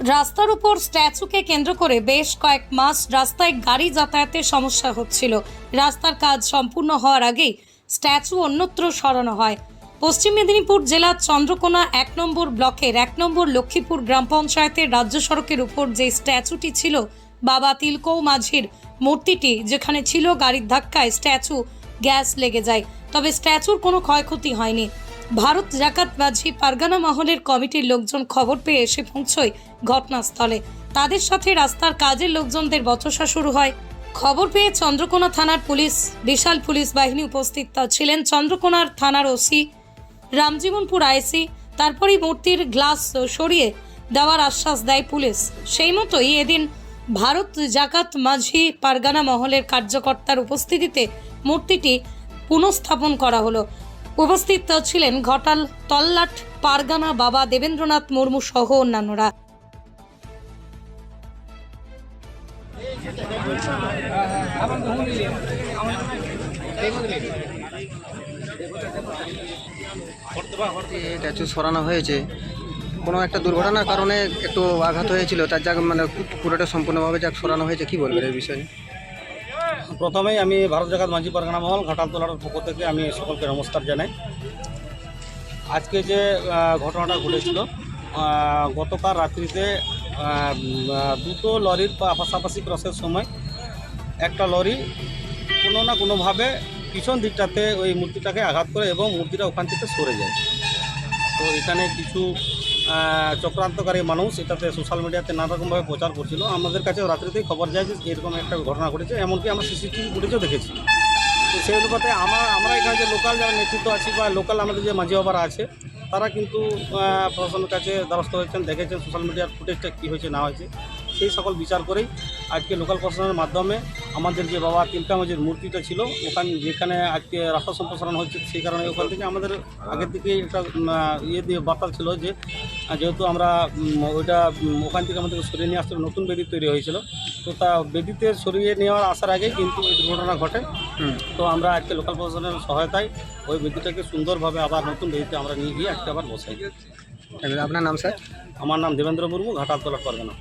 রাস্তার উপর স্ট্যাচুকে কেন্দ্র করে বেশ কয়েক মাস রাস্তায় গাড়ি যাতায়াতের সমস্যা হচ্ছিল। রাস্তার কাজ সম্পূর্ণ হওয়ার আগেই স্ট্যাচু অন্যত্র সরানো হয়। পশ্চিম মেদিনীপুর জেলার চন্দ্রকোনা এক নম্বর ব্লকের এক নম্বর লক্ষ্মীপুর গ্রাম পঞ্চায়েতের রাজ্য সড়কের উপর যে স্ট্যাচুটি ছিল, বাবা তিলকৌ মাঝির মূর্তিটি, যেখানে ছিল গাড়ির ধাক্কায় স্ট্যাচু গ্যাস লেগে যায়। তবে স্ট্যাচুর কোনো ক্ষয়ক্ষতি হয়নি। ভারত, জাকাত মাঝি পারগানা মহলের কমিটির লোকজন খবর পেয়ে এসে পৌঁছয় ঘটনাস্থলে। তাদের সাথে রাস্তার কাজের লোকজনদের বচসা শুরু হয়। খবর পেয়ে চন্দ্রকোনা থানার পুলিশ, বিশাল পুলিশ বাহিনী উপস্থিত ছিলেন চন্দ্রকোনার থানার ওসি রামজীবনপুর আইসি। তারপরেই মূর্তির গ্লাস সরিয়ে দেওয়ার আশ্বাস দেয় পুলিশ। সেই মতোই এদিন ভারত, জাকাত, মাঝি, পারগানা মহলের কার্যকর্তার উপস্থিতিতে মূর্তিটি পুনঃস্থাপন করা হলো। উপস্থিত ছিলেন ঘটাল, তল্লাট, পারগানা বাবা দেবেন্দ্রনাথ মুর্মু সহ অন্যান্যরা। স্ট্যাচু সরানো হয়েছে। কোনো একটা দুর্ঘটনার কারণে একটু আঘাত হয়েছিল, তার যাক মানে পুরোটা সম্পূর্ণভাবে যাক সরানো হয়েছে, কি বলবেন এই বিষয়ে? প্রথমেই আমি ভারত জাগাত মাঝি পারগানা মহল, ঘাটাল তোলার পক্ষ থেকে আমি সকলকে নমস্কার জানাই। আজকে যে ঘটনাটা ঘটেছিল গতকাল রাত্রিতে দুটো লরির পাশাপাশি ক্রসের সময়, একটা লরি কোনো না কোনোভাবে পিছন দিকটাতে ওই মূর্তিটাকে আঘাত করে এবং মূর্তিটা ওখান থেকে সরে যায়। তো এখানে কিছু চক্রান্তকারী মানুষ, এটাতে সোশ্যাল মিডিয়াতে নানা রকমভাবে প্রচার করছিল। আমাদের কাছে রাত্রিতেই খবর যায় যে এরকম একটা ঘটনা ঘটেছে, এমনকি আমরা সিসিটিভি ফুটেজও দেখেছি। তো সেই অনুপাতে আমার, আমরা এখানে যে লোকাল যারা নেতৃত্ব আছি বা লোকাল আমাদের যে মাঝি বাবারা আছে, তারা কিন্তু প্রশাসনের কাছে দ্বারস্থ হয়েছেন, দেখেছেন সোশ্যাল মিডিয়ার ফুটেজটা কী হয়েছে, না হয়েছে। সেই সকল বিচার করেই আজকে লোকাল প্রশাসনের মাধ্যমে আমাদের যে বাবা তিলকা মাঝির মূর্তিটা ছিল ওখানে যেখানে আজকে রাস্তা সম্প্রসারণ হচ্ছে সেই কারণে ওখান থেকে আমাদের আগের থেকে একটা ইয়ে দিয়ে বার্তা ছিল যে যেহেতু আমরা ওইটা ওখান থেকে আমাদেরকে সরিয়ে নিয়ে আসতে নতুন বেদি তৈরি হয়েছিল। তো তা বেদিতে সরিয়ে নেওয়ার আসার আগেই কিন্তু এই দুর্ঘটনা ঘটে। তো আমরা আজকে লোকাল প্রশাসনের সহায়তায় ওই বেদিটাকে সুন্দরভাবে আবার নতুন বেদিতে আমরা নিয়ে গিয়ে আজকে আবার বসাই। আপনার নাম স্যার? আমার নাম দেবেন্দ্র মুর্মু ঘাটালতলা পরগনা।